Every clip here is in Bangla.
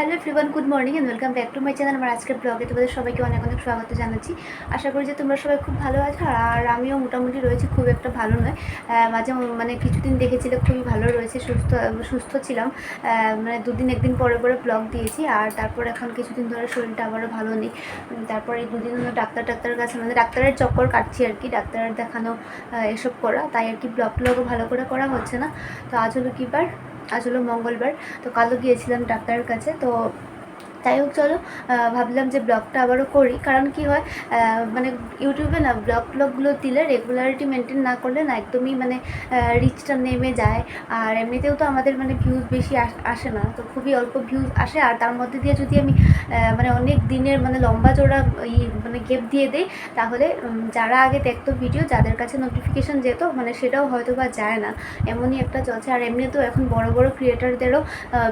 Hello everyone good morning and welcome back to my channel আমার আজকের ব্লগে তোমাদের সবাইকে অনেক অনেক স্বাগত জানাচ্ছি। আশা করি যে তোমরা সবাই খুব ভালো আছো আর আমিও মোটামুটি রয়েছি, খুব একটা ভালো নয়। মাঝে মানে কিছুদিন দেখেছিলে খুবই ভালো রয়েছে, সুস্থ সুস্থ ছিলাম। মানে দুদিন, একদিন পরে পরে ব্লগ দিয়েছি আর তারপর এখন কিছুদিন ধরে শরীরটা আবারও ভালো নেই। তারপর এই দুদিন হলো ডাক্তার, ডাক্তারের কাছে মানে ডাক্তারের চক্কর কাটছি আর কি, ডাক্তারের দেখানো এসব করা। তাই আর কি ব্লগ ব্লগও ভালো করে করা হচ্ছে না। তো আজ হলো কী বার? আজ হলো মঙ্গলবার তো কালও গিয়েছিলাম ডাক্তারের কাছে তো যাই হোক, চলো ভাবলাম যে ব্লগটা আবারও করি। কারণ কি হয় মানে ইউটিউবে না, ব্লগ ব্লগগুলো দিলে রেগুলারিটি মেনটেন না করলে না একদমই মানে রিচটা নেমে যায়। আর এমনিতেও তো আমাদের মানে ভিউজ বেশি আস- না। তো খুবই অল্প ভিউজ আসে। আর তার মধ্যে দিয়ে যদি আমি মানে অনেক দিনের মানে লম্বা চড়া ই মানে গেপ দিয়ে দিই, তাহলে যারা আগে দেখতো ভিডিও যাদের কাছে নোটিফিকেশান যেত মানে সেটাও হয়তো বা যায় না। এমনই একটা চলছে। আর এমনিতেও এখন বড় বড় ক্রিয়েটারদেরও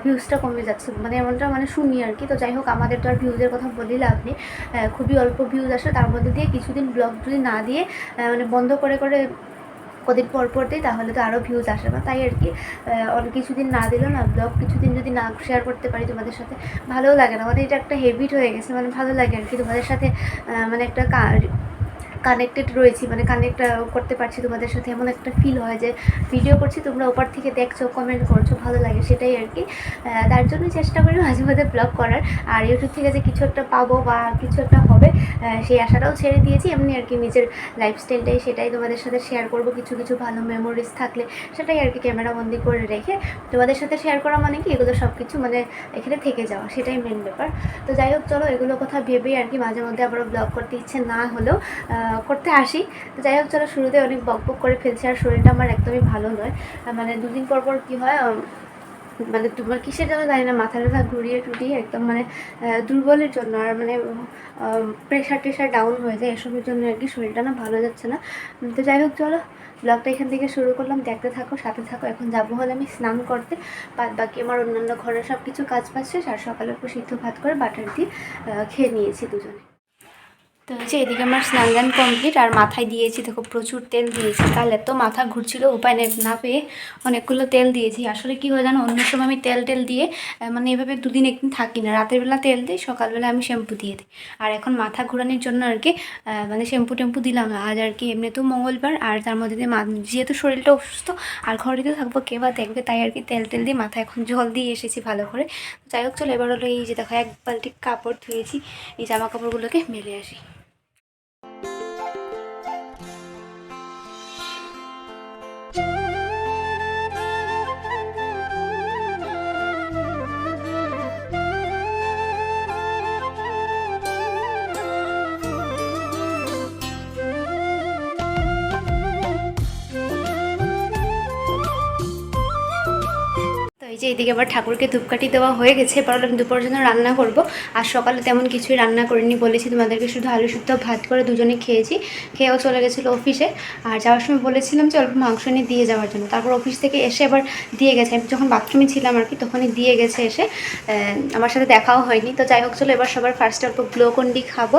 ভিউজটা কমে যাচ্ছে। মানে এমনটা মানে শুনি আর কি। তো যাই হোক, আমাদের তো আর ভিউজের কথা বলি লাভ নেই। খুবই অল্প ভিউজ আসে, তার মধ্যে দিয়ে কিছুদিন ব্লগ যদি না দিয়ে মানে বন্ধ করে করে কদিন পর পর দিই, তাহলে তো আরও ভিউজ আসে না। তাই আর কি অনেক কিছুদিন না দিলেও না, ব্লগ কিছুদিন যদি না শেয়ার করতে পারি তোমাদের সাথে, ভালোও লাগে না। মানে এটা একটা হেবিট হয়ে গেছে মানে ভালো লাগে আর কি তোমাদের সাথে মানে একটা কানেক্টেড রয়েছি মানে কানেক্ট করতে পারছি তোমাদের সাথে। এমন একটা ফিল হয় যে ভিডিও করছি, তোমরা ওপার থেকে দেখছ কমেন্ট করছ, ভালো লাগে সেটাই আর কি। তার জন্য চেষ্টা করি মাঝে মাঝে ব্লগ করার। আর ইউটিউব থেকে যে কিছু একটা পাবো বা কিছু একটা হবে সেই আশাটাও ছেড়ে দিয়েছি। এমনি আর কি নিজের লাইফস্টাইলটাই সেটাই তোমাদের সাথে শেয়ার করব। কিছু কিছু ভালো মেমোরিজ থাকলে সেটাই আর কি ক্যামেরা বন্দি করে রেখে তোমাদের সাথে শেয়ার করা মানে কি? এগুলো সব কিছু মানে এখানে থেকে যাওয়া, সেটাই মেন ব্যাপার। তো যাই হোক, চলো এগুলো কথা ভেবেই আর কি মাঝে মধ্যে আবারও ব্লগ করতে ইচ্ছে না হলেও করতে আসি। তো যাই হোক, চলো শুরুতে অনেক বক বক করে ফেলছি আর শরীরটা আমার একদমই ভালো নয়। মানে দুদিন পর পর কী হয় মানে তোমার কিসের জন্য জানি না মাথা ব্যথা ঘুরিয়ে টুটিয়ে একদম মানে দুর্বলের জন্য আর মানে প্রেশার টেশার ডাউন হয়ে যায় এসবের জন্য আর কি, শরীরটা না ভালো যাচ্ছে না। তো যাই হোক, চলো ব্লগটা এখান থেকে শুরু করলাম। দেখতে থাকো, সাথে থাকো। এখন যাব হলে আমি স্নান করতে। বাদ বাকি আমার অন্যান্য ঘরের সব কিছু কাজ পাচ্ছে আর সকালে একটু সিদ্ধ ভাত করে বাটার দিয়ে খেয়ে নিয়েছি দুজনে। তো হচ্ছে এদিকে আমার স্নান গান কমপ্লিট আর মাথায় দিয়েছি, দেখো প্রচুর তেল দিয়েছি। কাল এত মাথা ঘুরছিল উপায় না পেয়ে অনেকগুলো তেল দিয়েছি। আসলে কী হয় জানো, অন্য সময় আমি তেল টেল দিয়ে মানে এভাবে দুদিন একদিন থাকি না। রাতের বেলা তেল দিই, সকালবেলা আমি শ্যাম্পু দিয়ে দিই। আর এখন মাথা ঘোরানোর জন্য আর কি মানে শ্যাম্পু টেম্পু দিলাম। না আজ আর কি এমনিতেও মঙ্গলবার, আর তার মধ্যে দিয়ে যেহেতু শরীরটা অসুস্থ, আর ঘরে তো থাকব কে বা দেখবে, তাই আর কি তেল টেল দিয়ে মাথায় এখন জল দিয়ে এসেছি ভালো করে। যাই হোক, চলো এবার হলো এই যে দেখো, এক বালতি কাপড় ধুয়েছি, এই জামা কাপড়গুলোকে মেলে আসি। যে এইদিকে আবার ঠাকুরকে ধূপকাঠি দেওয়া হয়ে গেছে এবার আমি দুপুরের জন্য রান্না করব। আর সকালে তেমন কিছুই রান্না করিনি বলেছি, তোমাদেরকে শুধু আলু শুদ্ধ ভাত করে দুজনে খেয়েছি। খেয়েও চলে গেছিল অফিসে। আর যাওয়ার সময় বলেছিলাম যে অল্প মাংস নিয়ে দিয়ে যাওয়ার জন্য। তারপর অফিস থেকে এসে আবার দিয়ে গেছে। আমি যখন বাথরুমে ছিলাম আর কি, তখনই দিয়ে গেছে এসে। আমার সাথে দেখাও হয়নি। তো যাই হোক, চলো এবার সবার ফার্স্টে অল্প গ্লোকন্ডি খাব।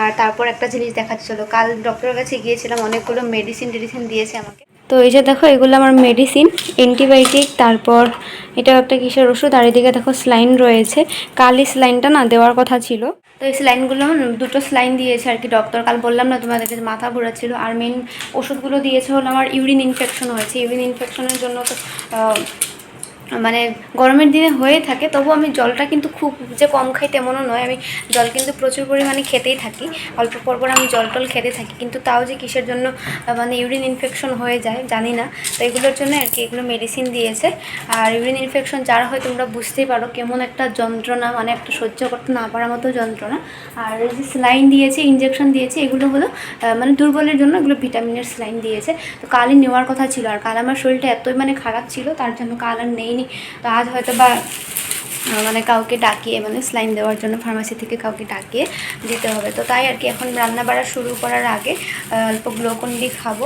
আর তারপর একটা জিনিস দেখাচ্ছি চলো। কাল ডক্টরের কাছে গিয়েছিলাম, অনেকগুলো মেডিসিন টেডিসিন দিয়েছে আমাকে। তো এই যে দেখো, এগুলো আমার মেডিসিন অ্যান্টিবায়োটিক তারপর এটা একটা কিসের ওষুধ, আর এদিকে দেখো স্লাইন রয়েছে। কাল এই স্লাইনটা না দেওয়ার কথা ছিল। তো এই স্লাইনগুলো দুটো স্লাইন দিয়েছে আর কি ডক্টর কাল বললাম না তোমাদেরকে মাথা ঘোরাচ্ছিল। আর মেন ওষুধগুলো দিয়েছে হলো আমার ইউরিন ইনফেকশন হয়েছে। ইউরিন ইনফেকশনের জন্য তো মানে গরমের দিনে হয়ে থাকে, তবু আমি জলটা কিন্তু খুব যে কম খাই তেমনও নয়। আমি জল কিন্তু প্রচুর পরিমাণে খেতেই থাকি। অল্প পর পর আমি জল টল খেতে থাকি, কিন্তু তাও যে কিসের জন্য মানে ইউরিন ইনফেকশন হয়ে যায়, জানি না। তো এগুলোর জন্য আর কি এগুলো মেডিসিন দিয়েছে। আর ইউরিন ইনফেকশন যারা হয় তোমরা বুঝতেই পারো, কেমন একটা যন্ত্রণা মানে একটা সহ্য করতে না পারার মতো যন্ত্রণা। আর যে স্লাইন দিয়েছে ইঞ্জেকশন দিয়েছে, এগুলো হলো মানে দুর্বলের জন্য এগুলো ভিটামিনের স্লাইন দিয়েছে। তো কালই নেওয়ার কথা ছিল, আর কাল আমার শরীরটা এতই মানে খারাপ ছিল, তার জন্য কাল আর নেইনি। তো আজ হয়তো বা মানে কাউকে ডাকিয়ে মানে স্লাইন দেওয়ার জন্য ফার্মাসি থেকে কাউকে ডাকিয়ে দিতে হবে। তো তাই আর কি এখন রান্না বাড়া শুরু করার আগে অল্প গ্লোকন্ডি খাব।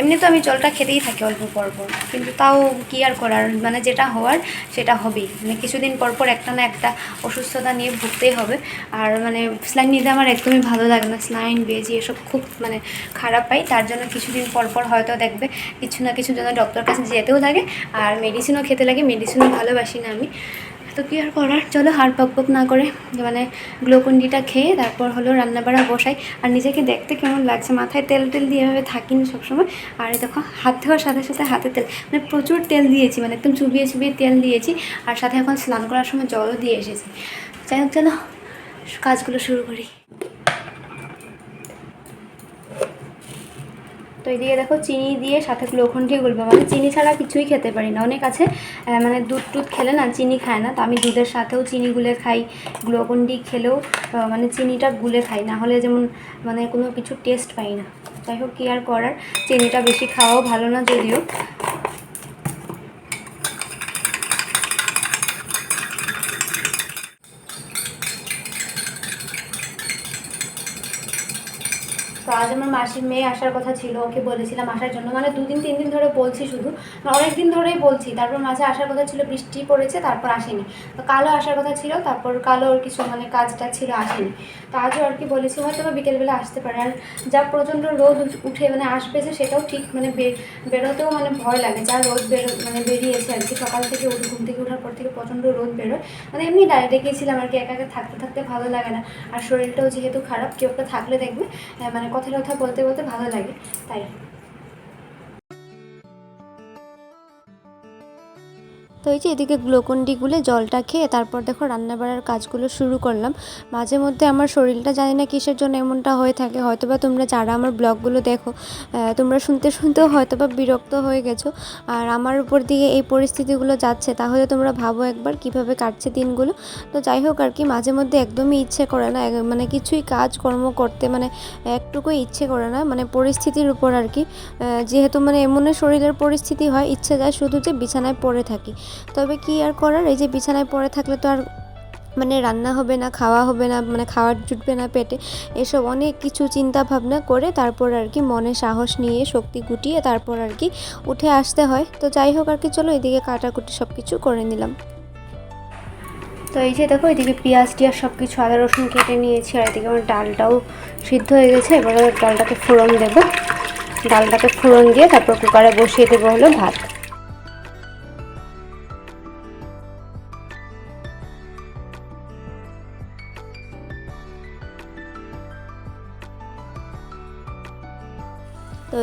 এমনি তো আমি জলটা খেতেই থাকি অল্প পর পর, কিন্তু তাও কি আর করার? মানে যেটা হওয়ার সেটা হবেই। মানে কিছুদিন পর পর একটা না একটা অসুস্থতা নিয়ে ভুগতেই হবে। আর মানে স্লাইন নিতে আমার একদমই ভালো লাগে না। স্লাইন বেজি এসব খুব মানে খারাপ পাই। তার জন্য কিছুদিন পর পর হয়তো দেখবে কিছু না কিছু জন্য ডক্টর কাছে যেতেও লাগে। আর মেডিসিনও খেতে লাগে মেডিসিনও ভালোবাসি না আমি। তো কি আর করার? চলো হাড় পক না করে মানে গ্লোকন্ডিটা খেয়ে তারপর হলো রান্নাবাড়া বসাই। আর নিজেকে দেখতে কেমন লাগছে? মাথায় তেল টেল দিয়ে এভাবে থাকিনি সবসময়। আর দেখো, হাত ধোয়ার সাথে সাথে হাতে তেল মানে প্রচুর তেল দিয়েছি মানে একদম চুবিয়ে চুবিয়ে তেল দিয়েছি। আর সাথে এখন স্নান করার সময় জলও দিয়ে এসেছি। যাই হোক, চলো, কাজগুলো শুরু করি। তো এদিকে দেখো চিনি দিয়ে সাথে লোখণ্ডিয়ে গুলবো। মানে চিনি ছাড়া কিছুই খেতে পারি না। অনেক আছে মানে দুধ টুধ খেলে না চিনি খায় না, তো আমি দুধের সাথেও চিনি গুলে খাই, গ্লোকন্ডি খেলেও মানে চিনিটা গুলে খাই, না হলে যেমন মানে কোনো কিছু টেস্ট পাই না। যাই হোক, কি আর করার, চিনিটা বেশি খাওয়াও ভালো না যদিও। তো আজ আমার মাসির মেয়ে আসার কথা ছিল, ওকে বলেছিলাম আসার জন্য। মানে দুদিন, তিন দিন ধরে বলছি শুধু। অনেক দিন ধরেই বলছি। তারপর মাঝে আসার কথা ছিল, বৃষ্টি পড়েছে, তারপর আসেনি। তো কালো আসার কথা ছিল, তারপর কালো ওর কিছু মানে কাজটা ছিল, আসেনি। তো আজও আর কি বলেছি, হয়তো বা বিকেলবেলা আসতে পারে। আর যা প্রচণ্ড রোদ উঠে মানে আসবে যে সেটাও ঠিক মানে বেরোতেও মানে ভয় লাগে। যা রোদ বেরো মানে বেরিয়েছে আর কি, সকাল থেকে উঠে, ঘুম থেকে ওঠার পর থেকে প্রচণ্ড রোদ বেরোয়। মানে এমনি ডাইরেক্ট ডেকেছিলাম আর কি, একা একা থাকতে থাকতে ভালো লাগে না। আর শরীরটাও যেহেতু খারাপ, কেউ একটা থাকলে দেখবে মানে কথা কথা বলতে বলতে ভালো লাগে তাই। তো এই যে এদিকে গ্লুকন্ডি গুলে জলটা খেয়ে তারপর দেখো রান্না বাড়ার কাজগুলো শুরু করলাম। মাঝে মধ্যে আমার শরীরটা জানি না কিসের জন্য এমনটা হয়ে থাকে। হয়তোবা তোমরা যারা আমার ব্লগগুলো দেখো তোমরা শুনতে শুনতেও হয়তোবা বিরক্ত হয়ে গেছো। আর আমার উপর দিয়ে এই পরিস্থিতিগুলো যাচ্ছে, তাহলে তোমরা ভাবো একবার কীভাবে কাটছে দিনগুলো। তো যাই হোক আর কি, মাঝে মধ্যে একদমই ইচ্ছে করে না মানে কিছুই কাজকর্ম করতে মানে একটুকুই ইচ্ছে করে না মানে পরিস্থিতির উপর আর কি। যেহেতু মানে এমনই শরীরের পরিস্থিতি হয়, ইচ্ছে যায় শুধু যে বিছানায় পড়ে থাকি। তবে কি আর করার? এই যে বিছানায় পড়ে থাকলে তো আর মানে রান্না হবে না, খাওয়া হবে না মানে খাওয়ার জুটবে না পেটে। এসব অনেক কিছু চিন্তা ভাবনা করে তারপর আর কি মনে সাহস নিয়ে শক্তি গুটিয়ে তারপর আর কি উঠে আসতে হয়। তো যাই হোক আর কি, চলো এদিকে কাটাকুটি সব কিছু করে নিলাম। তো এই যে দেখো, এদিকে পেঁয়াজ টিয়াজ সব কিছু আদা, রসুন কেটে নিয়েছি, আর এদিকে আমার ডালটাও সিদ্ধ হয়ে গেছে। এবারে ডালটাকে ফোড়ন দেবো। ডালটাকে ফোড়ন দিয়ে তারপর কুকারে বসিয়ে দেবো হলো ভাত।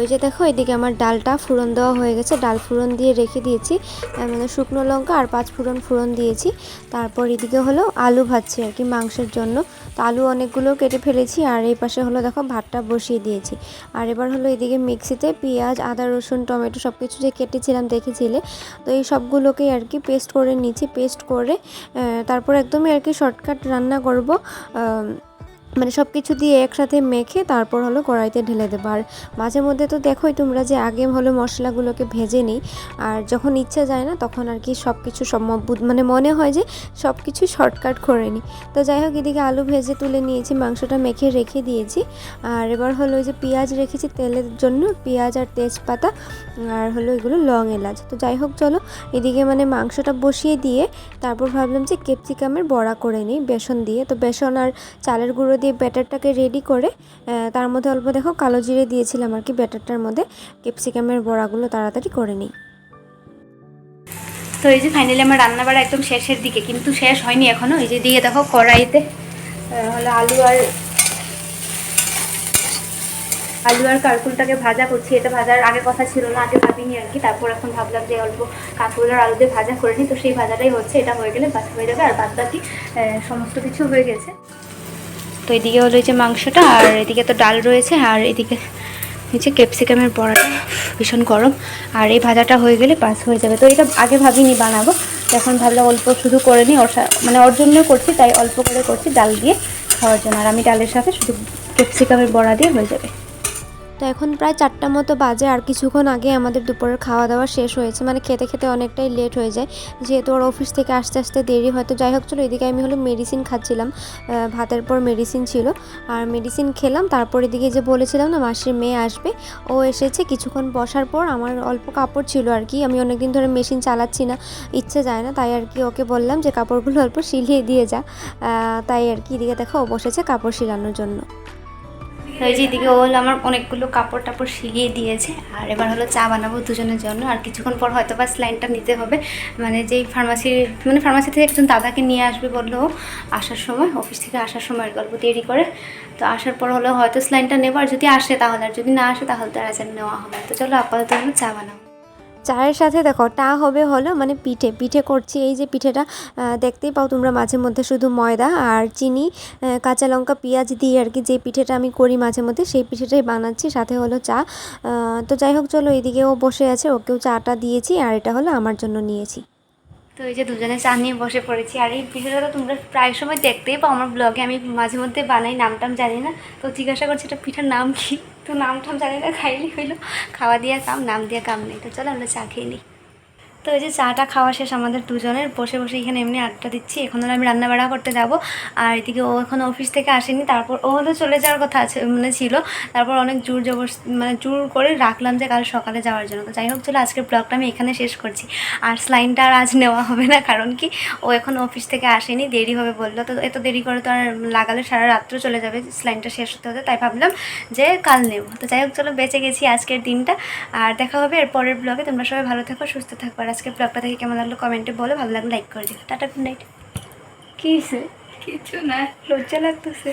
এই যে দেখো, এদিকে আমার ডালটা ফুরন দেওয়া হয়ে গেছে। ডাল ফুরন দিয়ে রেখে দিয়েছি মানে শুকনো লঙ্কা আর পাঁচ ফুরন ফুরন দিয়েছি। তারপর এদিকে হলো আলু ভাজছি আর কি মাংসের জন্য। তো আলু অনেকগুলো কেটে ফেলেছি আর এই পাশে হলো দেখো ভাতটা বসিয়ে দিয়েছি। আর এবার হলো এদিকে মিক্সিতে পেঁয়াজ, আদা, রসুন, টমেটো সব কিছু যে কেটেছিলাম দেখেছিলে, তো এই সবগুলোকেই আর কি পেস্ট করে নিয়েছি পেস্ট করে তারপর একদমই আর কি শর্টকাট রান্না করব। মানে সব কিছু দিয়ে একসাথে মেখে তারপর হলো কড়াইতে ঢেলে দেবো। আর মাঝে মধ্যে তো দেখোই তোমরা যে আগে হলো মশলাগুলোকে ভেজে নিই, আর যখন ইচ্ছা যায় না তখন আর কি সব কিছু বুদ- মানে মনে হয় যে সব কিছু শর্টকাট করে নিই তো যাই হোক, এদিকে আলু ভেজে তুলে নিয়েছি, মাংসটা মেখে রেখে দিয়েছি। আর এবার হলো ওই যে পেঁয়াজ রেখেছি তেলের জন্য, পেঁয়াজ আর তেজপাতা, আর হলো এগুলো লং এলাচ। তো যাই হোক, চলো এদিকে মানে মাংসটা বসিয়ে দিয়ে তারপর ভাবলাম যে ক্যাপসিকামের বড়া করে নিই, বেসন দিয়ে। তো বেসন আর চালের গুঁড়ো দিয়ে ব্যাটারটাকে রেডি করে তার মধ্যে অল্প দেখো কালো জিরে দিয়েছিলাম আর কি ব্যাটারটার মধ্যে। ক্যাপসিকামের বড়াগুলো তাড়াতাড়ি করে নিই। তো এই যে ফাইনালি আমার রান্নাবাড়া একদম শেষের দিকে, কিন্তু শেষ হয়নি এখনও। এই যে দিয়ে দেখো কড়াইতে হলো আলু আর আলু আর কারকুলটাকে ভাজা করছি। এটা ভাজার আগে কথা ছিল না, আগে ভাবিনি আর কি। তারপর এখন ভাবলাম যে অল্প কারকুল আর আলু দিয়ে ভাজা করে নিই। তো সেই ভাজাটাই হচ্ছে। এটা হয়ে গেলে বাকি হয়ে যাবে। আর বাদ বাকি সমস্ত কিছু হয়ে গেছে। তো এদিকে হলো যে মাংসটা, আর এদিকে তো ডাল রয়েছে, আর এদিকে হচ্ছে ক্যাপসিকামের বড়াটা ভীষণ গরম, আর এই ভাজাটা হয়ে গেলে পাস হয়ে যাবে। তো এটা আগে ভাবিনি বানাবো। এখন ভাবলাম অল্প শুধু করে নিই, ওর মানে ওর জন্য করছি, তাই অল্প করে করছি ডাল দিয়ে খাওয়ার জন্য। আর আমি ডালের সাথে শুধু ক্যাপসিকামের বড়া দিয়ে হয়ে যাবে। তো এখন প্রায় চারটা মতো বাজে আর কিছুক্ষণ আগে আমাদের দুপুরের খাওয়া দাওয়া শেষ হয়েছে। মানে খেতে খেতে অনেকটাই লেট হয়ে যায়। যেহেতু ওর অফিস থেকে আসতে আসতে দেরি হয়তো যাই হোক, চলো এদিকে আমি হলো মেডিসিন খাচ্ছিলাম। ভাতের পর মেডিসিন ছিল। আর মেডিসিন খেলাম, তারপর এদিকে যে বলেছিলাম না, মাসির মেয়ে আসবে। ও এসেছে, কিছুক্ষণ বসার পর আমার অল্প কাপড় ছিল আর কি। আমি অনেকদিন ধরে মেশিন চালাচ্ছি না, ইচ্ছে যায় না। তাই আর কি ওকে বললাম যে, কাপড়গুলো অল্প শিলিয়ে দিয়ে যা। তাই আর কি, এদিকে দেখো ও বসেছে কাপড় শিলানোর জন্য। এই যে এদিকে ও হলো আমার অনেকগুলো কাপড় টাপড় শিখিয়ে দিয়েছে। আর এবার হলো চা বানাবো দুজনের জন্য। আর কিছুক্ষণ পর হয়তো বা স্লাইনটা নিতে হবে। মানে যেই ফার্মাসির মানে ফার্মাসি থেকে একজন দাদাকে নিয়ে আসবে বলল আসার সময়। অফিস থেকে আসার সময় গল্প তৈরি করে। তো আসার পর হলো হয়তো স্লাইনটা নেব। আর যদি আসে তাহলে, আর যদি না আসে তাহলে তো আর নেওয়া হবে তো চলো আপাতত হলো চা বানাবো। চায়ের সাথে দেখো, টা হবে হলো মানে পিঠে। পিঠে করছি এই যে পিঠেটা দেখতেই পাও তোমরা মাঝে মধ্যে শুধু ময়দা আর চিনি কাঁচা লঙ্কা, পেঁয়াজ দিয়ে আর কি যে পিঠেটা আমি করি মাঝে মধ্যে, সেই পিঠেটাই বানাচ্ছি। সাথে হলো চা। তো যাই হোক, চলো এদিকেও বসে আছে, ওকেও চাটা দিয়েছি আর এটা হলো আমার জন্য নিয়েছি। তো এই যে দুজনে চা নিয়ে বসে পড়েছি, আর এই ভিডিওটা তো তোমরা প্রায় সময় দেখতেই পাও আমার ব্লগে আমি মাঝে মধ্যে বানাই, নাম টাম জানি না। তো জিজ্ঞাসা করছি, এটা পিঠার নাম কি? তো নাম ঠাম জানি না খাইলি হইল। খাওয়া দিয়ে কাম, নাম দিয়ে কাম নেই। তো চলো আমরা চা খেয়ে নিই তো এই যে চাটা খাওয়া শেষ আমাদের দুজনের, বসে বসে এখানে এমনি আড্ডা দিচ্ছি। এখন হলো আমি রান্না বাড়া করতে যাব। আর এদিকে ও এখন অফিস থেকে আসেনি, তারপর ও হলো চলে যাওয়ার কথা আছে মানে ছিল। তারপর অনেক জোর জবর মানে জোর করে রাখলাম যে কাল সকালে যাওয়ার জন্য। তো যাই হোক, চলো আজকের ব্লগটা আমি এখানে শেষ করছি। আর স্লাইনটা আর আজ নেওয়া হবে না, কারণ কি ও এখন অফিস থেকে আসেনি, দেরি হবে বলল। তো এত দেরি করে তো আর লাগালে সারা রাত্র চলে যাবে স্লাইনটা শেষ হতে হতে। তাই ভাবলাম যে কাল নেব। তো যাই হোক, চলো বেঁচে গেছি আজকের দিনটা। আর দেখা হবে এর পরের ব্লগে। তোমরা সবাই ভালো থাকো, সুস্থ থাকো আজকের ব্লগটা দেখে কেমন লাগল কমেন্টে বলো ভালো লাগল লাইক করে দিও। টাটা গুড নাইট কী সে কিছু না। লজ্জা লাগতেছে।